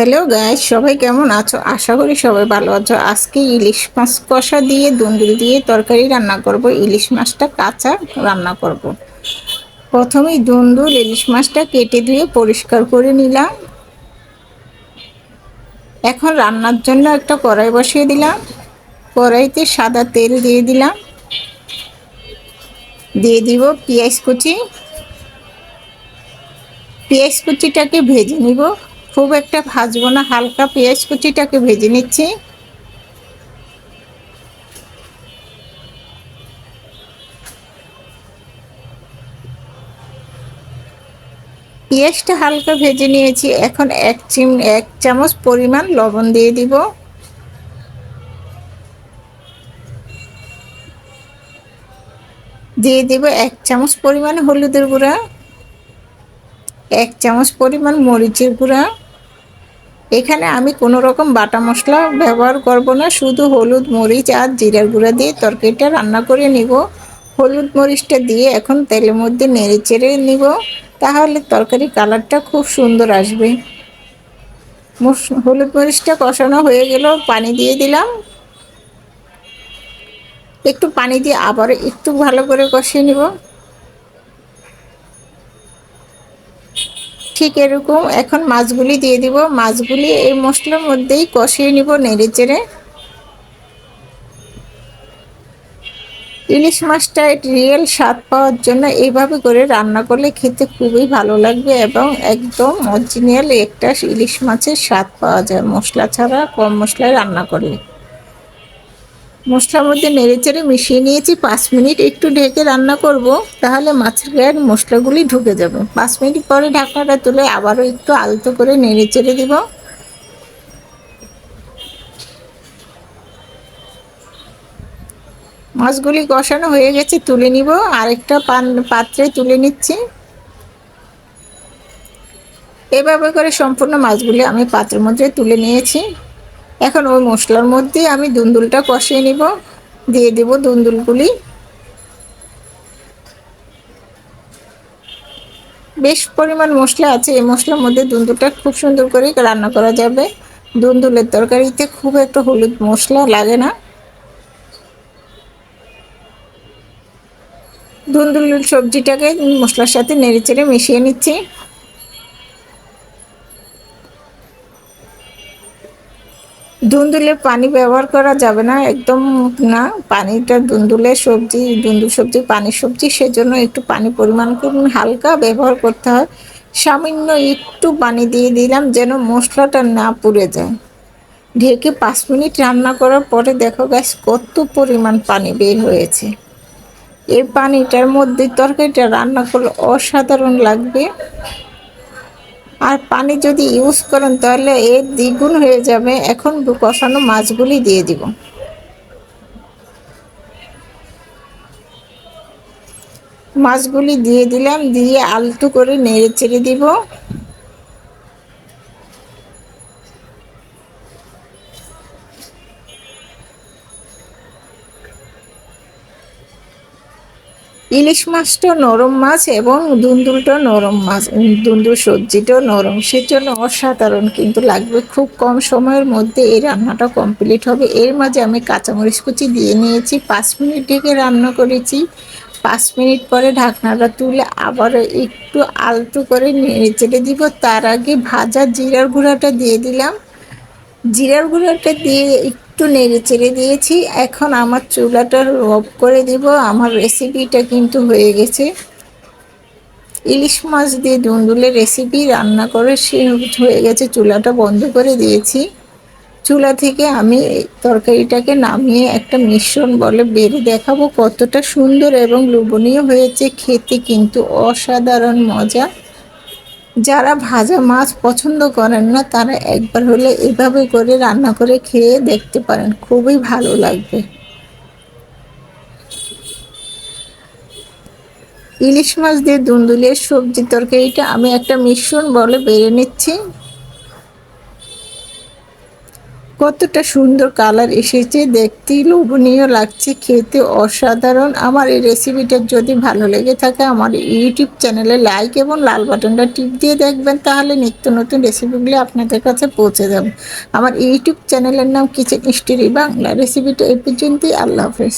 Hello guys সবাই কেমন আছো? আশা করি সবাই ভালো আছো। আজকে ইলিশ মাছ কষা দিয়ে, দুন্দুল দিয়ে তরকারি রান্না করব। ইলিশ মাছটা কাঁচা রান্না করব। প্রথমেই দুন্দুল, ইলিশ মাছটা কেটে ধুয়ে পরিষ্কার করে নিলাম। এখন রান্নার জন্য একটা কড়াই বসিয়ে দিলাম। কড়াইতে সাদা তেল দিয়ে দিলাম। দিয়ে দিব পেঁয়াজ কুচি। পেঁয়াজ কুচিটাকে ভেজে নিব। খুব একটা ভাজবো না, হালকা পেঁয়াজ কুচিটাকে ভেজে নিচ্ছি। পেঁয়াজটা হালকা ভেজে নিয়েছি, এখন এক চিম, এক চামচ পরিমাণ লবণ দিয়ে দিব। দিয়ে দেব এক চামচ পরিমাণ হলুদের গুঁড়া। এক চামচ পরিমাণ মরিচের গুঁড়া। এখানে আমি কোনো রকম বাটা মশলা ব্যবহার করব না, শুধু হলুদ মরিচ আর জিরার গুঁড়া দিয়ে তরকারিটা রান্না করে নিব। হলুদ মরিচটা দিয়ে এখন তেলের মধ্যে নেড়ে চেড়ে নিব, তাহলে তরকারি কালারটা খুব সুন্দর আসবে। হলুদ মরিচটা কষানো হয়ে গেল, পানি দিয়ে দিলাম। একটু পানি দিয়ে আবার একটু ভালো করে কষিয়ে নিব। ঠিক এরকম, এখন মাছগুলি দিয়ে দিব। মাছগুলি এই মশলার মধ্যেই কষিয়ে নিব নেড়ে চেড়ে। ইলিশ মাছটা রিয়েল স্বাদ পাওয়ার জন্য এইভাবে করে রান্না করলে খেতে খুবই ভালো লাগবে এবং একদম অরিজিনাল একটা ইলিশ মাছের স্বাদ পাওয়া যায়। মশলা ছাড়া কম মশলায় রান্না করলে। মশলার মধ্যে নেড়ে চেড়ে মিশিয়ে নিয়েছি। পাঁচ মিনিট একটু ঢেকে রান্না করব, তাহলে মাছের গায়ের মশলাগুলি ঢুকে যাবে। পাঁচ মিনিট পরে ঢাকনাটা তুলে আবারও একটু আলতো করে নেড়ে চেড়ে দিব। মাছগুলি কষানো হয়ে গেছে, তুলে নিব। আরেকটা পান, পাত্রে তুলে নিচ্ছি। এভাবে করে সম্পূর্ণ মাছগুলি আমি পাত্রের মধ্যে তুলে নিয়েছি। এখন ওই মশলার মধ্যে আমি দুন্দুলটা কষিয়ে নিব, দিয়ে দেব দুন্দুলগুলি। বেশ পরিমাণ মশলা আছে, এই মশলার মধ্যে দুন্দুলটা খুব সুন্দর করে রান্না করা যাবে। দুন্দুলের তরকারিতে খুব একটা হলুদ মশলা লাগে না। দুন্দুল সবজিটাকে মশলার সাথে নেড়ে চেড়ে মিশিয়ে নিচ্ছি। দুন্দুলে পানি ব্যবহার করা যাবে না, একদম না। পানিটা দুন্দুলের সবজি, দুন্দুল সবজি, পানির সবজি, সেজন্য একটু পানি পরিমাণ হালকা ব্যবহার করতে হয়। সামান্য একটু পানি দিয়ে দিলাম যেন মশলাটা না পুড়ে যায়। ঢেকে পাঁচ মিনিট রান্না করার পরে দেখো গ্যাস কত পরিমাণ পানি বের হয়েছে। এই পানিটার মধ্যে তরকারিটা রান্না করলে অসাধারণ লাগবে। আর পানি যদি ইউজ করেন, তাহলে এর দ্বিগুণ হয়ে যাবে। এখন কষানো মাছগুলি দিয়ে দিব। মাছগুলি দিয়ে দিলাম, দিয়ে আলতু করে নেড়ে ছেড়ে দিব। ইলিশ মাছটা নরম মাছ এবং দুন্দুলটা নরম মাছ দুন্দুল সবজিটাও নরম। সেজন্য অসাধারণ কিন্তু লাগবে। খুব কম সময়ের মধ্যে এই রান্নাটা কমপ্লিট হবে। এর মাঝে আমি কাঁচামরিচ কুচি দিয়ে নিয়েছি, পাঁচ মিনিট ঢেকে রান্না করেছি। পাঁচ মিনিট পরে ঢাকনাটা তুলে আবার একটু আলতু করে নেড়ে চেড়ে দিব। তার আগে ভাজা জিরার গুঁড়াটা দিয়ে দিলাম। জিরার গুঁড়াটা দিয়ে একটু নেড়ে চেড়ে দিয়েছি। এখন আমার চুলাটা অফ করে দিব। আমার রেসিপিটা কিন্তু হয়ে গেছে। ইলিশ মাছ দিয়ে দুন্দুলের রেসিপি রান্না করে সে হয়ে গেছে। চুলাটা বন্ধ করে দিয়েছি। চুলা থেকে আমি তরকারিটাকে নামিয়ে একটা মিশ্রণ বলে বেড়ে দেখাবো কতটা সুন্দর এবং লোভনীয় হয়েছে। খেতে কিন্তু অসাধারণ মজা। যারা ভাজা মাছ পছন্দ করেন না, তারা একবার হলে এভাবে করে রান্না করে খেয়ে দেখতে পারেন। খুবই ভালো লাগবে। ইলিশ মাছ দিয়ে দুন্দুলের সবজি তরকারিটা আমি একটা মিশ্রণ বলে বেড়ে নিচ্ছি। কতটা সুন্দর কালার এসেছে দেখতে লোভনীয় লাগছে, খেতে অসাধারণ। আমার এই রেসিপিটা যদি ভালো লেগে থাকে, আমার ইউটিউব চ্যানেলে লাইক এবং লাল বাটনটা টিপ দিয়ে দেখবেন, তাহলে নিত্য নতুন রেসিপিগুলি আপনাদের কাছে পৌঁছে যাবে। আমার ইউটিউব চ্যানেলের নাম কিচেন স্টোরি বাংলা। রেসিপিটা এই পর্যন্তই। আল্লাহ হাফেজ।